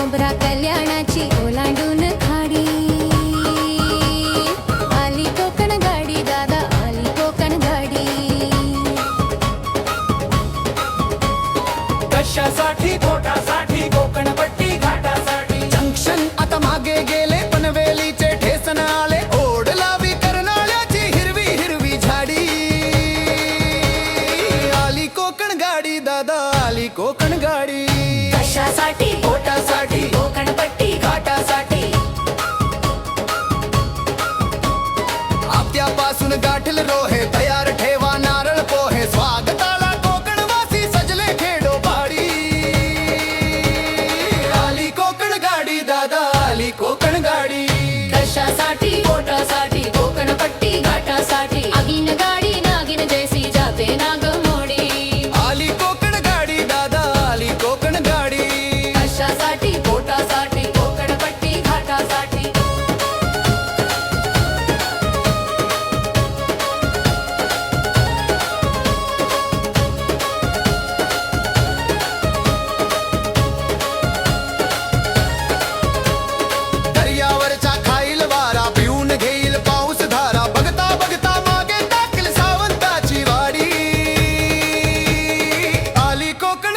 मोबरा कल्याणाची ओलांडून खाडी आली कोकण गाडी दादा आली कोकण गाडी कशासाठी पोटासाठी कोकणपट्टी घाटासाठी जंक्शन आता मागे गेले पनवेलीचे ठेसन आले ओढ लावी हिरवी हिरवी झाडी आली कोकण गाडी दादा आली कोकण गाडी देशासाठी पोटासाठी कोकणपट्टी घाटासाठी आपल्यापासून गाठल रोहे तयार सजले खेडो पाडी आली कोकण गाडी दादा आली गाडी कशासाठी पोटासाठी